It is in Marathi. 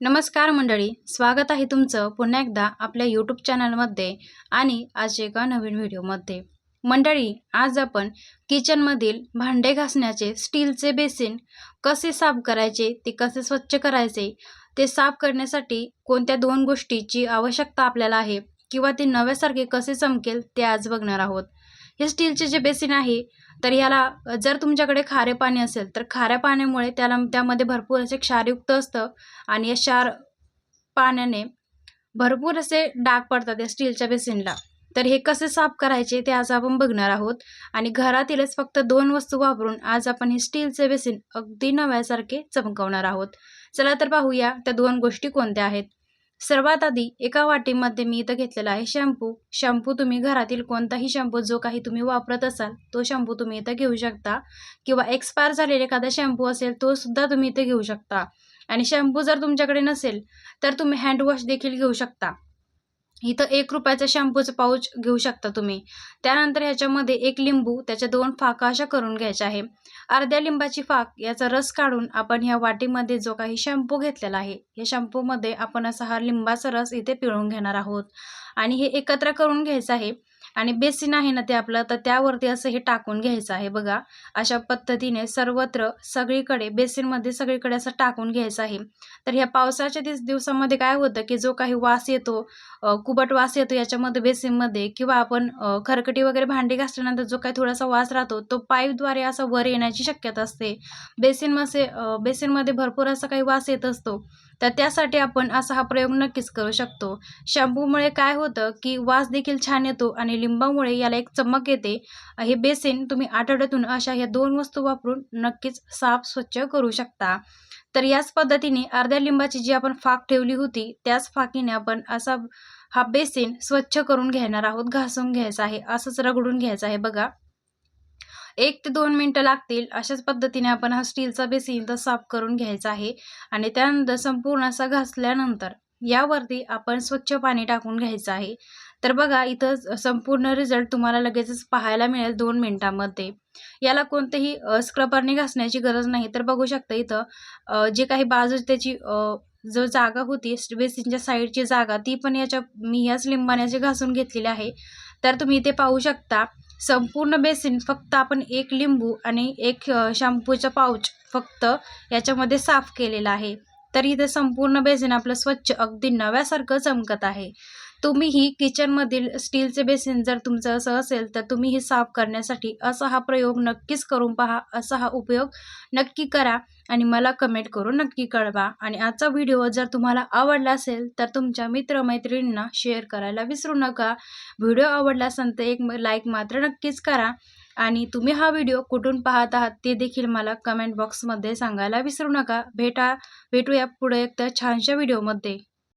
नमस्कार मंडळी स्वागत आहे तुमचं पुन्हा एकदा आपल्या यूट्यूब चॅनलमध्ये आणि आज एका नवीन व्हिडिओमध्ये मंडळी आज आपण किचनमधील भांडे घासण्याचे स्टीलचे बेसिन कसे साफ करायचे ते कसे स्वच्छ करायचे ते साफ करण्यासाठी कोणत्या दोन गोष्टीची आवश्यकता आपल्याला आहे किंवा ते नव्यासारखे कसे चमकेल ते आज बघणार आहोत. हे स्टीलचे जे बेसिन आहे तर ह्याला जर तुमच्याकडे खारे पाणी असेल तर खाऱ्या पाण्यामुळे त्याला त्यामध्ये भरपूर असे क्षारयुक्त असतं आणि या क्षार पाण्याने भरपूर असे डाग पडतात या स्टीलच्या बेसिनला. तर हे कसे साफ करायचे ते आज आपण बघणार आहोत आणि घरातीलच फक्त दोन वस्तू वापरून आज आपण हे स्टीलचे बेसिन अगदी नव्यासारखे चमकवणार आहोत. चला तर पाहूया त्या दोन गोष्टी कोणत्या आहेत. सर्वात आधी एका वाटीमध्ये मी इथं घेतलेला आहे शॅम्पू. शॅम्पू तुम्ही घरातील कोणताही शॅम्पू जो काही तुम्ही वापरत असाल तो शॅम्पू तुम्ही इथं घेऊ शकता. किंवा एक्सपायर झालेला एखादा शॅम्पू असेल तो सुद्धा तुम्ही इथे घेऊ शकता. आणि शॅम्पू जर तुमच्याकडे नसेल तर तुम्ही हँडवॉश देखील घेऊ शकता. इथं एक रुपयाचं शॅम्पूचं पाऊच घेऊ शकता तुम्ही. त्यानंतर ह्याच्यामध्ये एक लिंबू त्याच्या दोन फाका अशा करून घ्यायच्या आहे. अर्ध्या लिंबाची फाक याचा रस काढून आपण ह्या वाटीमध्ये जो काही शॅम्पू घेतलेला आहे या शॅम्पूमध्ये आपण असा हा लिंबाचा रस इथे पिळून घेणार आहोत. आणि हे एकत्र करून घ्यायचं आहे. आणि बेसिन आहे ना ते आपलं तर त्यावरती असं हे टाकून घ्यायचं आहे बघा. अशा पद्धतीने सर्वत्र सगळीकडे बेसिनमध्ये सगळीकडे असं टाकून घ्यायचं आहे. तर ह्या पावसाच्या दिवस दिवसामध्ये काय होतं की जो काही वास येतो कुबट वास येतो याच्यामध्ये बेसिनमध्ये किंवा आपण खरकटी वगैरे भांडी घासल्यानंतर जो काही थोडासा वास राहतो तो पाईपद्वारे असा वर येण्याची शक्यता असते. बेसिनमध्ये बेसिनमध्ये भरपूर असा काही वास येत असतो. तर त्यासाठी आपण असा हा प्रयोग नक्कीच करू शकतो. शॅम्पूमुळे काय होतं की वास देखील छान येतो आणि लिंबामुळे याला एक चमक येते. हे बेसिन तुम्ही आठवड्यातून अशा ह्या दोन वस्तू वापरून नक्कीच साफ स्वच्छ करू शकता. तर याच पद्धतीने अर्ध्या लिंबाची जी आपण फाक ठेवली होती त्याच फाकीने आपण असा हा बेसिन स्वच्छ करून घेणार आहोत घासून घ्यायचा आहे असंच रगडून घ्यायचं आहे. बघा. एक ते दोन मिनटं लागतील अशाच पद्धतीने आपण हा स्टीलचा बेसिन तर साफ करून घ्यायचा आहे आणि त्यानंतर संपूर्ण असा घासल्यानंतर यावरती आपण स्वच्छ पाणी टाकून घ्यायचं आहे. तर बघा इथं संपूर्ण रिझल्ट तुम्हाला लगेचच पाहायला मिळेल दोन मिनटामध्ये. याला कोणतेही स्क्रबरने घासण्याची गरज नाही. तर बघू शकता इथं जे काही बाजू त्याची जो जागा होती बेसिनच्या साईडची जागा ती पण याच्या मी याच लिंबाण्याचे घासून घेतलेली आहे. तर तुम्ही इथे पाहू शकता संपूर्ण बेसिन फक्त आपण एक लिंबू आणि एक शॅम्पूचा पाऊच फक्त याच्यामध्ये साफ केलेला आहे. तर इथे संपूर्ण बेसिन आपलं स्वच्छ अगदी नव्यासारखं चमकत आहे. तुम्हीही किचनमधील स्टीलचे बेसिन जर तुमचं असं असेल तर तुम्ही ही साफ करण्यासाठी असा हा प्रयोग नक्कीच करून पहा. असा हा उपयोग नक्की करा आणि मला कमेंट करून नक्की कळवा. आणि आजचा व्हिडिओ जर तुम्हाला आवडला असेल तर तुमच्या मित्रमैत्रिणींना शेअर करायला विसरू नका. व्हिडिओ आवडला असेल तर एक लाईक मात्र नक्कीच करा. आणि तुम्ही हा व्हिडिओ कुठून पाहत आहात ते देखील मला कमेंट बॉक्समध्ये सांगायला विसरू नका. भेटा भेटूया पुढे एक तर छानशा व्हिडिओमध्ये